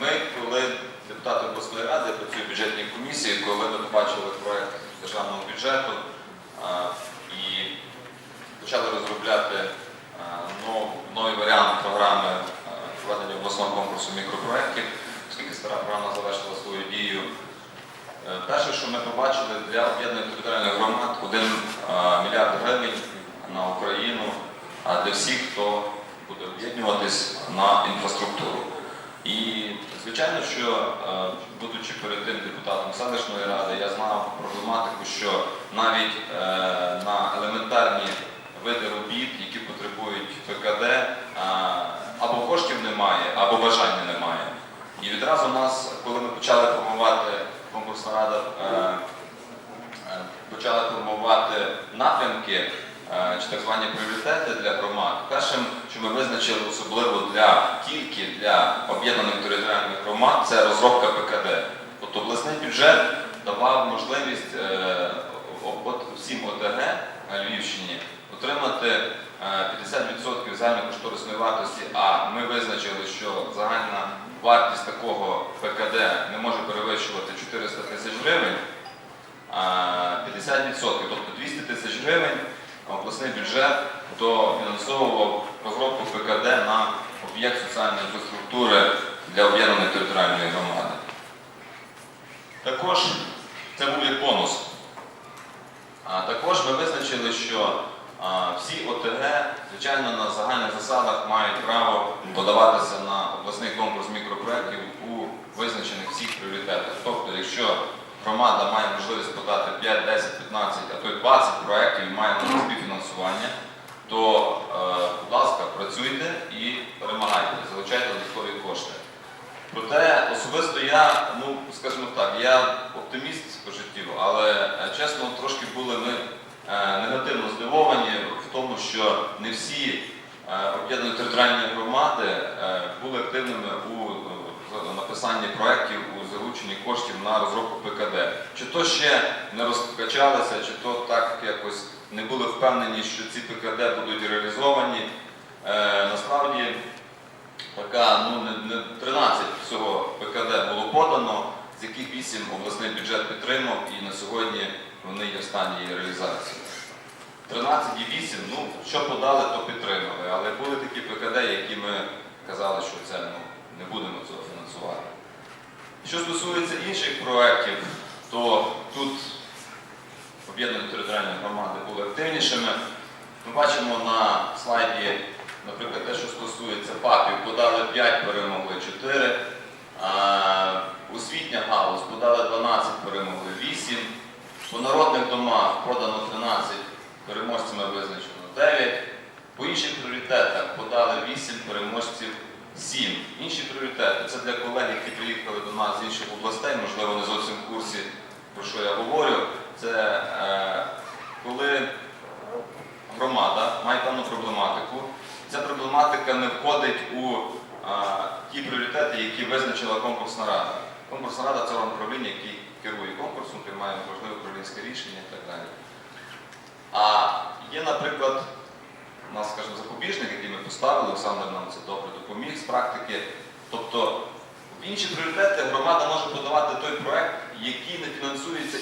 Ми, коли депутати обласної ради працюють в бюджетній комісії, коли ми побачили проект державного бюджету і почали розробляти а, нов- новий варіант програми проведення обласного конкурсу мікропроєктів, оскільки стара програма завершила свою дію. Е, Перше, що ми побачили для об'єднаних територіальних громад 1 мільярд гривень на Україну, для всіх, хто буде об'єднуватись на інфраструктуру. І звичайно, що е, будучи перед тим депутатом селищної ради, я знав проблематику, що навіть е, на елементарні види робіт, які потребують ПКД, е, або коштів немає, або бажання немає. І відразу нас, коли ми почали формувати конкурсна рада, почали формувати напрямки чи так звані пріоритети для громад. Першим, що ми визначили особливо для тільки для об'єднаних територіальних громад, це розробка ПКД. Тобто обласний бюджет давав можливість е, от всім ОТГ на Львівщині отримати е, 50% загальної кошторисної вартості, а ми визначили, що загальна вартість такого ПКД не може перевищувати 400 тисяч гривень, а 50%, тобто 200 тисяч гривень обласний бюджет дофінансовував розробку ПКД на об'єкт соціальної інфраструктури для об'єднаної територіальної громади. Також це був як бонус. А також ми визначили, що а, всі ОТГ, звичайно, на загальних засадах мають право подаватися на обласний конкурс мікропроєктів у визначених всих пріоритетах. Тобто, якщо громада має можливість подати 5, 10, 15, а то й 20 проєктів і має співфінансування, то, е, будь ласка, працюйте і перемагайте, залучайте додаткові кошти. Проте особисто я, ну скажімо так, я оптиміст по життю, але е, чесно, трошки були ми е, негативно здивовані в тому, що не всі об'єднані територіальні громади були активними у написанні проєктів у залученні коштів на розробку ПКД. Чи то ще не розкачалися, чи то так якось не були впевнені, що ці ПКД будуть реалізовані. Е, Насправді така, ну не, не 13 всього ПКД було подано, з яких 8 обласний бюджет підтримав, і на сьогодні вони є в стані реалізації. 13 і 8, ну, що подали, то підтримали. Але були такі ПКД, які ми казали, що це ну, не будемо цього фінансувати. Що стосується інших проєктів, то тут об'єднані територіальні громади були активнішими. Ми бачимо на слайді, наприклад, те, що стосується ПАПів, подали 5, перемогли 4. А, освітня галузь подали 12, перемогли 8. По народних домах подано 13, переможцями визначено 9. По інших пріоритетах подали 8 переможців 7. Інші пріоритети це для колег, які приїхали до нас з інших областей, можливо, не зовсім в курсі, про що я говорю. Це е, коли громада має певну проблематику. Ця проблематика не входить у ті пріоритети, які визначила конкурсна рада. Конкурсна рада це орган управління, який керує конкурсом, приймає важливе управлінське рішення і так далі. А є, наприклад, у нас, скажімо, запобіжник, який ми поставили, Олександр нам це добре допоміг з практики. Тобто в інші пріоритети громада може подавати той проект, який не фінансується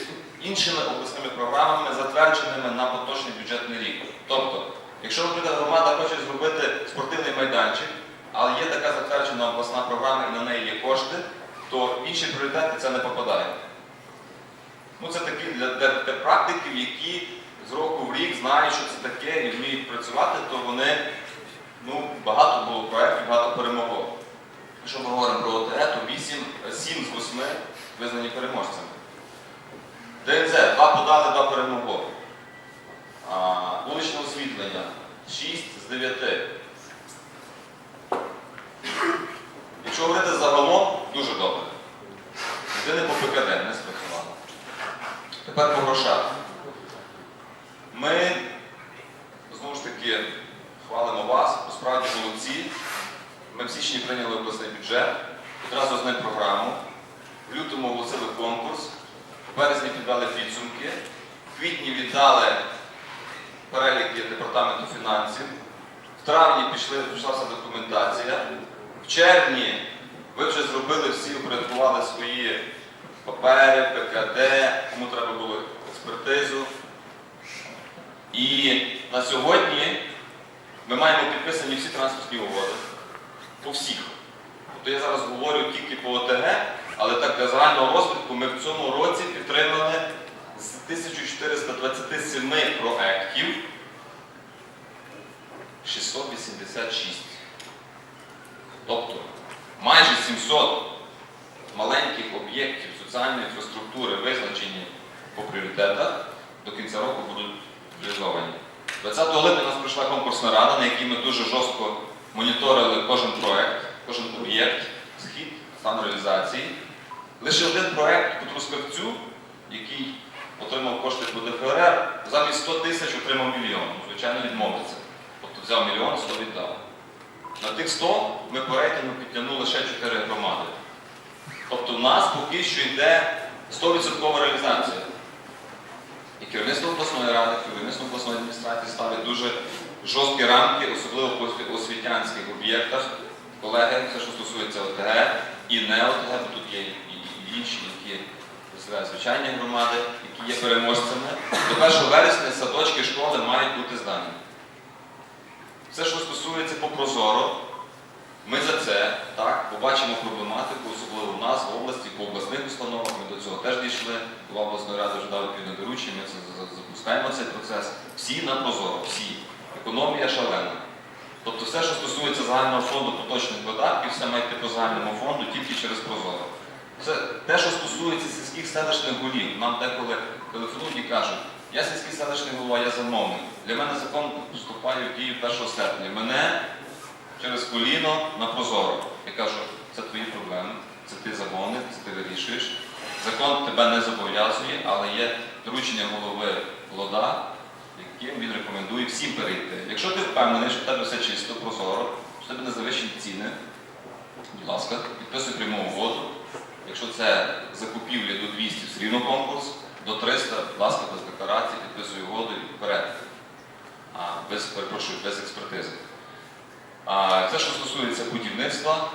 іншими обласними програмами, затвердженими на поточний бюджетний рік. Тобто, якщо, наприклад, громада хоче зробити спортивний майданчик, але є така затверджена обласна програма і на неї є кошти, то інші пріоритети це не попадає. Ну, це такі для, для, для практиків, які з року в рік знають, що це таке і вміють працювати, то вони ну, багато було проєктів, багато перемогло. Якщо ми говоримо про ОТЕ, то 8, 7 з 8 визнані переможцями. ДНЗ два подали, 2 перемогло. А, вуличне освітлення 6 з 9. Якщо говорити загалом, дуже добре. Єдине по ПКД не спрацювало. Тепер по грошах. Ми знову ж таки хвалимо вас, справді молодці. Ми в січні прийняли обласний бюджет, одразу з ним програму. В лютому оголосили конкурс, в березні підвели підсумки, в квітні віддали переліки департаменту фінансів, в травні пішли, пішла вся документація, в червні Ви вже зробили всі, упорядкували свої папери, ПКД, кому треба було експертизу. І на сьогодні ми маємо підписані всі транспортні угоди. По всіх. Тобто я зараз говорю тільки по ОТГ, але так для загального розвитку ми в цьому році підтримали з 1427 проєктів 686. Тобто майже 700 маленьких об'єктів соціальної інфраструктури, визначені по пріоритетах, до кінця року будуть реалізовані. 20 липня у нас пройшла конкурсна рада, на якій ми дуже жорстко моніторили кожен проект, кожен об'єкт, схід, стан реалізації. Лише один проект по Трускавцю, який отримав кошти по ДФРР, замість 100 тисяч отримав мільйон. Звичайно, відмовиться. Тобто взяв мільйон, 100 віддав. На тих 100 ми по підтягнули ще 4 громади. Тобто в нас поки що йде 100% реалізація. І керівництво обласної ради, керівництво обласної адміністрації ставить дуже жорсткі рамки, особливо по освітянських об'єктах. Колеги, все, що стосується ОТГ і не ОТГ, бо тут є і інші, які звичайні громади, які є переможцями. До 1 вересня садочки школи мають бути здані. Все, що стосується по Прозоро, ми за це так побачимо проблематику, особливо в нас, в області, по обласних установах. Ми до цього теж дійшли. Голова обласної ради вже дав відповідне доручення, ми це запускаємо цей процес. Всі на Прозоро, всі. Економія шалена. Тобто все, що стосується загального фонду поточних видатків, все має йти по загальному фонду тільки через Прозоро. Це те, що стосується сільських селищних голів. Нам деколи телефонують і кажуть, я сільський селищний голова, я замовник. Для мене закон вступає в дію 1 серпня. Мене через коліно на прозоро. Я кажу, це твої проблеми, це ти замовник, це ти вирішуєш. Закон тебе не зобов'язує, але є доручення голови ЛОДА, яким він рекомендує всім перейти. Якщо ти впевнений, що в тебе все чисто, прозоро, що в тебе не завищені ціни, будь ласка, підписуй пряму угоду. Якщо це закупівлі до 200, все рівно конкурс, до 300, будь ласка, без декларації, підписуй угоду і вперед. А, без, перепрошую, без експертизи. А це, що стосується будівництва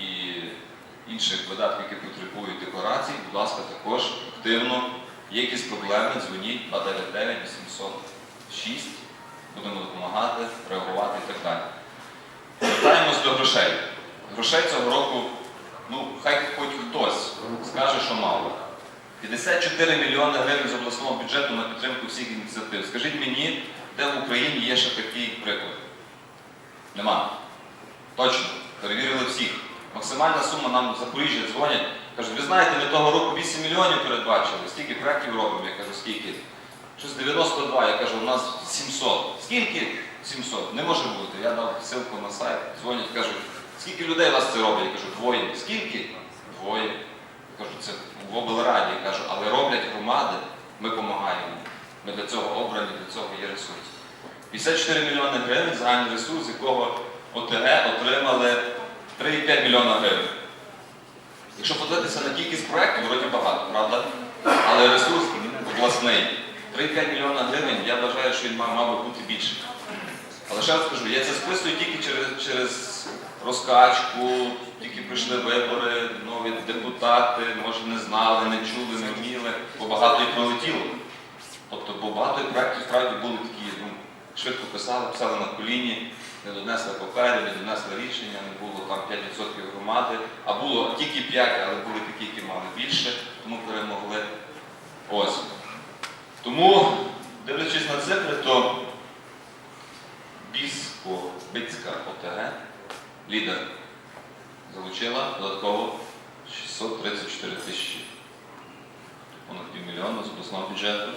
і інших видатків, які потребують декларацій, будь ласка, також активно. Є якісь проблеми, дзвоніть 299 806, будемо допомагати, реагувати і так далі. Повертаємось до грошей. Грошей цього року, ну, хай хоч хтось скаже, що мало. 54 мільйони гривень з обласного бюджету на підтримку всіх ініціатив. Скажіть мені, де в Україні є ще такий приклад? Нема. Точно. Перевірили всіх. Максимальна сума нам в Запоріжжя дзвонять. Кажуть, ви знаєте, ми того року 8 мільйонів передбачили. Скільки проєктів робимо? Я кажу, скільки? Щось 92, я кажу, у нас 700. Скільки? 700. Не може бути. Я дав ссылку на сайт, дзвонять, кажуть, скільки людей у вас це робить? Я кажу, двоє. Скільки? Двоє. Кажу, це в облраді. Кажу, але роблять громади, ми допомагаємо. Ми для цього обрані, для цього є ресурс. 54 мільйони гривень загальний ресурс, з якого ОТГ отримали 3,5 мільйона гривень. Якщо подивитися на кількість проєктів, вроді багато, правда? Але ресурс обласний 3,5 мільйона гривень, я вважаю, що він мав, мав бути більше. Але ще раз скажу, я це списую тільки через, через розкачку, тільки прийшли вибори, нові депутати, може не знали, не чули, не вміли, бо багато і пролетіло. Тобто, бо багато проєктів справді були такі, ну, швидко писали, писали на коліні, не донесли папери, не донесли рішення, не було там 5% громади, а було тільки 5, але були такі, які мали більше, тому перемогли. Ось. Тому, дивлячись на цифри, то Біско-Бицька ОТГ, лідер, залучила додатково 634 тисячі, понад півмільйона з обласного бюджету.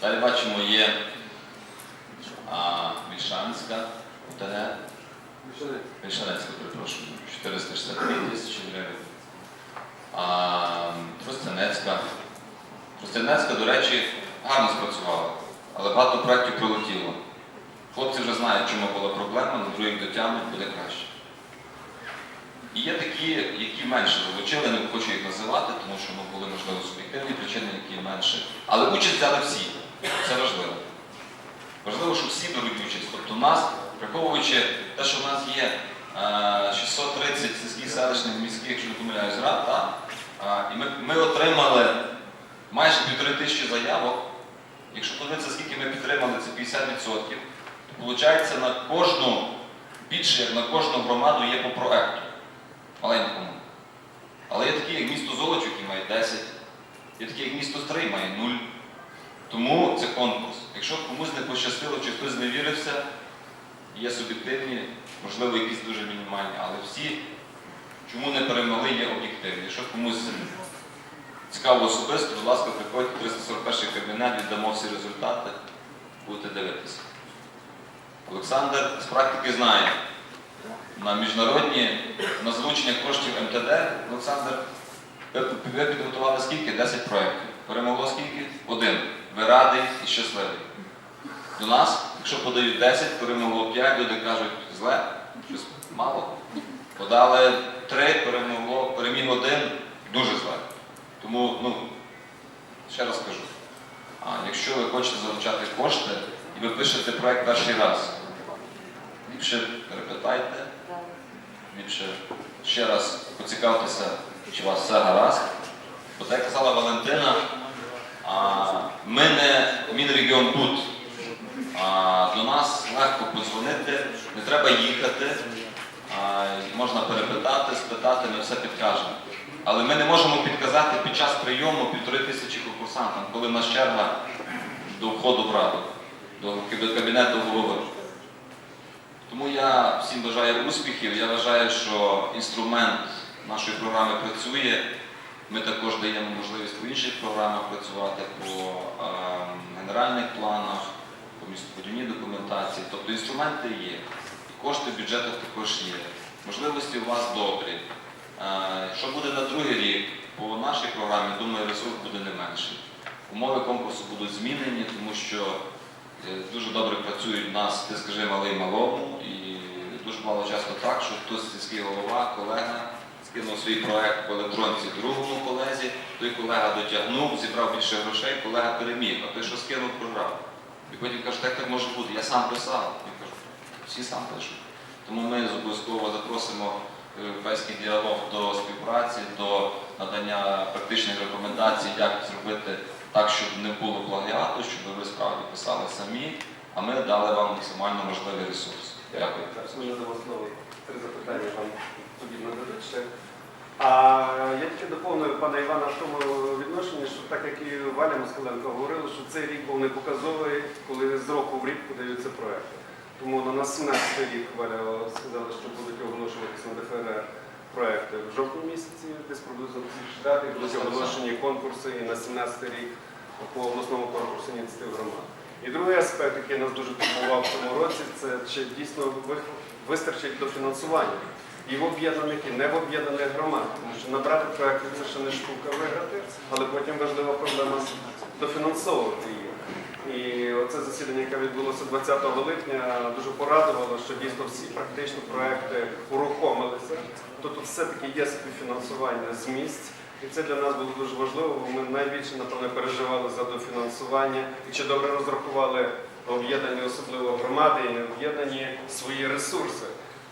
Далі бачимо, є а, Вільшанська ОТГ, Вільшанецька, перепрошую, 462 тисячі гривень. Тростянецька. Тростянецька, до речі, гарно спрацювала, але багато проєктів пролетіло. Хлопці вже знають, чому була проблема, на других дотягнуть, буде краще. І є такі, які менше залучили, не хочу їх називати, тому що ну, були, можливо, суб'єктивні причини, які менше. Але участь взяли всі. Це важливо. Важливо, щоб всі беруть участь. Тобто нас, враховуючи те, що в нас є е, 630 сільських селищних міських, якщо не помиляюсь, рад, так? А, І ми, ми отримали майже півтори тисячі заявок. Якщо подивитися, скільки ми підтримали, це 50%. То виходить, на кожну, більше як на кожну громаду є по проекту. Маленькому. Але є такі, як місто Золочів, які має 10, є такі, як місто Стрий має 0. Тому це конкурс. Якщо комусь не пощастило, чи хтось не вірився, є суб'єктивні, можливо, якісь дуже мінімальні, але всі, чому не перемогли, є об'єктивні. Якщо комусь цікаво особисто, будь ласка, приходьте 341 кабінет, віддамо всі результати, будете дивитися. Олександр з практики знає, на міжнародні на залучення коштів МТД, Олександр, ви підготували скільки? 10 проєктів. Перемогло скільки? Один. Ви радий і щасливий. До нас, якщо подають 10, перемогло 5, люди кажуть, зле, щось мало. Подали 3, перемогло, переміг один, дуже зле. Тому, ну, ще раз кажу, а якщо ви хочете залучати кошти і ви пишете проект перший раз, ліпше перепитайте, ліпше ще раз поцікавтеся, чи у вас все гаразд. Бо так казала Валентина, а, ми не Мінрегіон. А, До нас легко подзвонити, не треба їхати, можна перепитати, спитати, ми все підкажемо. Але ми не можемо підказати під час прийому півтори тисячі конкурсантам, коли в нас черга до входу в раду, до кабінету голови. Тому я всім бажаю успіхів. Я вважаю, що інструмент нашої програми працює. Ми також даємо можливість по інших програмах працювати по ем, генеральних планах, по містобудівній документації. Тобто інструменти є, кошти в бюджетах також є. Можливості у вас добрі. Е, Що буде на другий рік? По нашій програмі, думаю, ресурс буде не менший. Умови конкурсу будуть змінені, тому що дуже добре працюють в нас, ти скажи малий малому, і дуже мало часто так, що хтось сільський голова, колега скинув свій проект по електронці другому колезі, той колега дотягнув, зібрав більше грошей, колега переміг, а той, що скинув, програв. І потім каже, так так може бути, я сам писав. Я кажу, всі сам пишуть. Тому ми обов'язково запросимо е, європейський діалог до співпраці, до надання практичних рекомендацій, як зробити так, щоб не було плагіату, щоб ви справді писали самі, а ми дали вам максимально можливий ресурс. Дякую. Слово. Три запитання вам тоді нададуть ще. А я тільки доповнив пана Івана в тому відношенні, що так як і Валя Москаленко говорила, що цей рік був непоказовий, коли з року в рік подаються проекти. Тому на нас 17 рік Валя сказала, що будуть оголошуватися на ДФРР проекти в жовтні місяці, десь приблизно будуть оголошені конкурси і на 17 рік по обласному конкурсу ініціатив громад. І другий аспект, який нас дуже турбував в цьому році, це чи дійсно вистачить до фінансування і в об'єднаних, і не в об'єднаних громад. Тому що набрати проекти це ще не штука виграти, але потім важлива проблема дофінансовувати їх. І оце засідання, яке відбулося 20 липня, дуже порадувало, що дійсно всі практично проекти урухомилися. То тут все-таки є співфінансування з місць. І це для нас було дуже важливо, бо ми найбільше, напевно, переживали за дофінансування і чи добре розрахували об'єднані, особливо громади, і не об'єднані свої ресурси.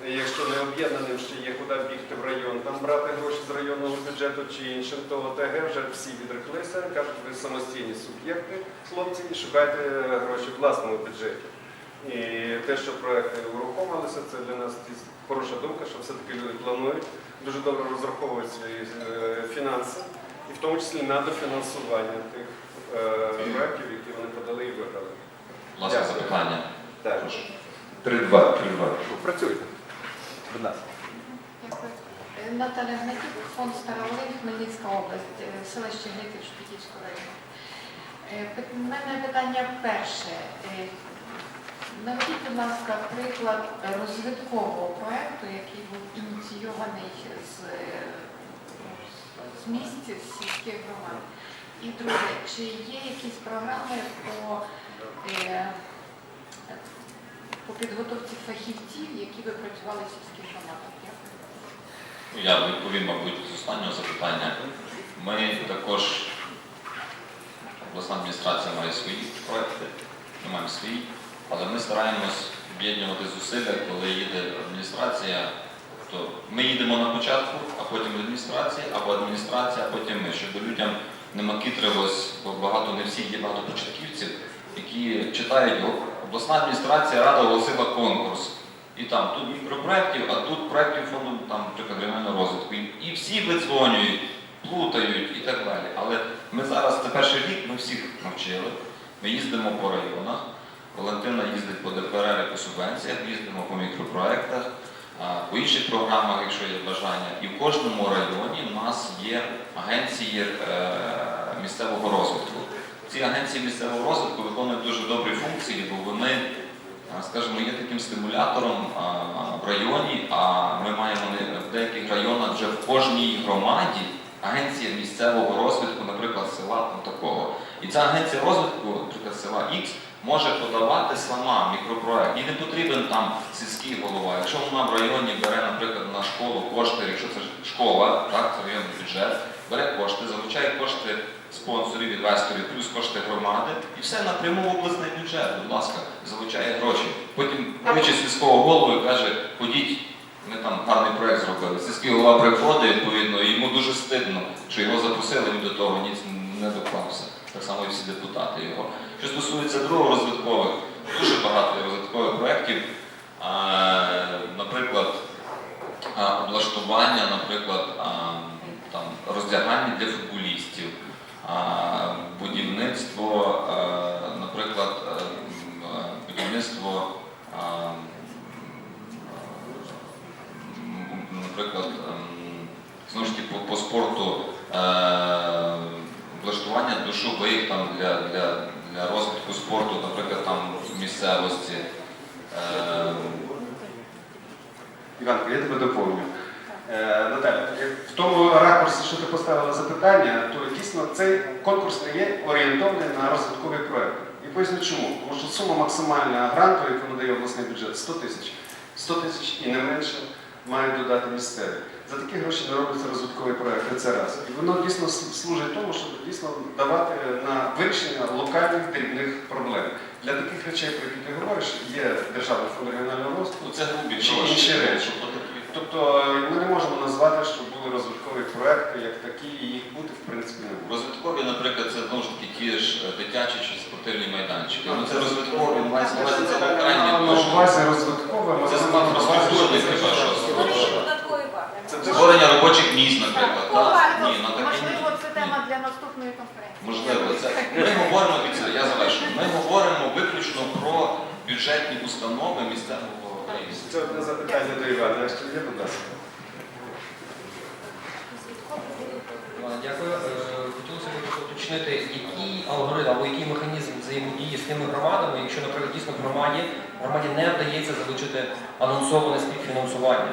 Якщо не об'єднаним ще є куди бігти в район, там брати гроші з районного бюджету чи іншим, то ОТГ вже всі відреклися, кажуть, ви самостійні суб'єкти, хлопці, і шукайте гроші в власному бюджеті. І те, що проекти урухомилися, це для нас хороша думка, що все-таки люди планують, дуже добре розраховують свої е, фінанси, і в тому числі на дофінансування тих е, проєктів, які вони подали і виграли. Будь запитання. Так, Прошу. 3-2, 3-2. працюйте. Будь ласка. Дякую. Е, Наталя Гнатюк, фонд Староволин, Хмельницька область, селище Гнатів Шпитівського району. У мене питання перше. Наведіть, будь ласка, приклад розвиткового проєкту, який був ініційований з, з місць з сільських громад. І друге, чи є якісь програми по, е, по підготовці фахівців, які би працювали в сільських громадах? Я відповім, мабуть, з останнього запитання. Ми також, обласна адміністрація має свої проекти, ми маємо свій, але ми стараємось об'єднувати зусилля, коли їде адміністрація Тобто ми їдемо на початку, а потім адміністрація, або адміністрація, а потім ми, щоб людям не макітрилось, бо багато не всі є багато початківців, які читають «О, обласна адміністрація рада оголосила конкурс. І там тут мікропроєктів, а тут проєктів фонду там, регіонального розвитку. І всі видзвонюють, плутають і так далі. Але ми зараз, це перший рік, ми всіх навчили. Ми їздимо по районах. Валентина їздить по ДПР і по субвенціях, їздимо по мікропроєктах, а, по інших програмах, якщо є бажання. І в кожному районі в нас є агенції е, місцевого розвитку. Ці агенції місцевого розвитку виконують дуже добрі функції, бо вони, скажімо, є таким стимулятором в районі, а ми маємо в деяких районах вже в кожній громаді агенція місцевого розвитку, наприклад, села такого. І ця агенція розвитку, наприклад, села X, може подавати сама мікропроект. Їй не потрібен там сільський голова. Якщо вона в районі бере, наприклад, на школу кошти, якщо це школа, так, це районний бюджет, бере кошти, залучає кошти спонсорів, інвесторів, плюс кошти громади, і все напряму в обласний бюджет, будь ласка, залучає гроші. Потім кличе сільського голову і каже, ходіть. Ми там гарний проект зробили. Сільський голова приходить, відповідно, і йому дуже стидно, що його запросили, він до того ніц не доклався. Так само і всі депутати його. Що стосується другого розвиткових, дуже багато розвиткових проєктів. Наприклад, облаштування, наприклад, там, роздягання для футболістів, будівництво, наприклад, будівництво. наприклад, знову ж таки по, по спорту влаштування душових там для, для, для розвитку спорту, наприклад, там в місцевості. Е, Іванко, я тебе доповню. Е, Наталя, е, в тому ракурсі, що ти поставила запитання, то дійсно цей конкурс не є орієнтований на розвиткові проекти. І поясню чому. Тому що сума максимальна гранту, яку надає обласний бюджет, 100 тисяч. 100 тисяч і не менше мають додати місцеві. За такі гроші не робляться розвиткові проекти, це раз. І воно дійсно служить тому, щоб дійсно давати на вирішення локальних дрібних проблем. Для таких речей, про які ти говориш, є Державний фонд регіонального розвитку. ну, це грубі Чи інші речі. Тобто е, ми не можемо назвати, що були розвиткові проекти як такі, і їх бути в принципі не буде. Розвиткові, наприклад, це знову ж таки ті ж е, дитячі чи спортивні майданчики. Ну це розвиткові, має на увазі це локальні На площі. увазі розвиткове, ми Це маємо на увазі, що інфраструктурний це хіба що. щось- Додаткові бази. Це Створення робочих місць, наприклад. Так? Ні, на такі Можливо, це тема для наступної конференції. Можливо, це ми говоримо від цього, я завершую. Ми говоримо виключно про бюджетні установи місцевого рівня. Це одне запитання до Івана. Якщо є, будь ласка. Дякую. Е, Хотілося б уточнити, який алгоритм або який механізм взаємодії з тими громадами, якщо, наприклад, дійсно в громаді, громаді не вдається залучити анонсоване співфінансування.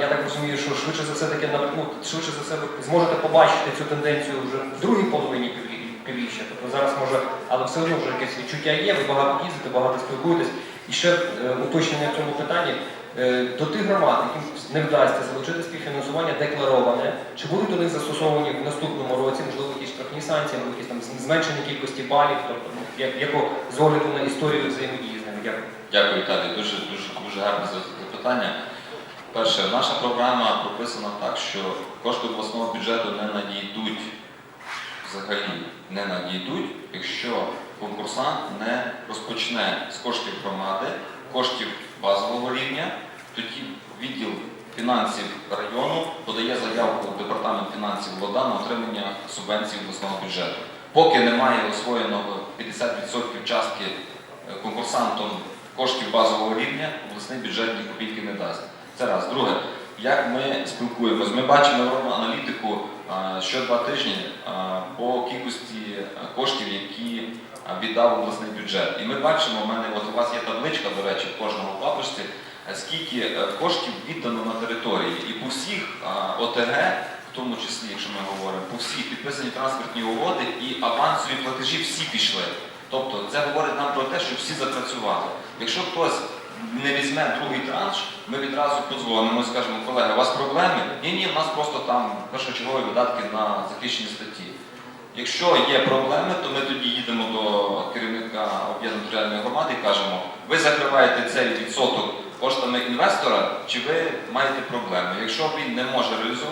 Я так розумію, що швидше за все таки ну, швидше за все ви зможете побачити цю тенденцію вже в другій половині піврі- півріччя. Тобто зараз може, але все одно вже якесь відчуття є, ви багато їздите, багато спілкуєтесь. І ще е, уточнення в цьому питанні. Е, До тих громад, яким не вдасться залучити співфінансування деклароване, чи будуть до них застосовані в наступному році, можливо, якісь штрафні санкції, або якісь там зменшення кількості балів, тобто ну, як, як з огляду на історію взаємодії з ними. Дякую. Дякую, Віталій. Дуже, дуже, дуже гарне запитання. Перше, наша програма прописана так, що кошти обласного бюджету не надійдуть взагалі не надійдуть, якщо конкурсант не розпочне з коштів громади, коштів базового рівня, тоді відділ фінансів району подає заявку в департамент фінансів вода на отримання субвенцій обласного бюджету. Поки немає освоєного 50% частки е, конкурсантом коштів базового рівня, обласний бюджет ні копійки не дасть. Це раз. Друге, як ми спілкуємось? Ми бачимо робимо аналітику що два тижні по кількості коштів, які віддав обласний бюджет. І ми бачимо, у мене от у вас є табличка, до речі, в кожному папочці, скільки е, коштів віддано на території. І по всіх ОТГ, в тому числі, якщо ми говоримо, по всіх підписані транспортні угоди і авансові платежі всі пішли. Тобто це говорить нам про те, що всі запрацювали. Якщо хтось не візьме другий транш, ми відразу подзвонимо і скажемо, колеги, у вас проблеми? Ні, ні, у нас просто там першочергові видатки на захищені статті. Якщо є проблеми, то ми тоді їдемо до керівника об'єднаної територіальної громади і кажемо, ви закриваєте цей відсоток коштами інвестора, чи ви маєте проблеми. Якщо він не може реалізувати,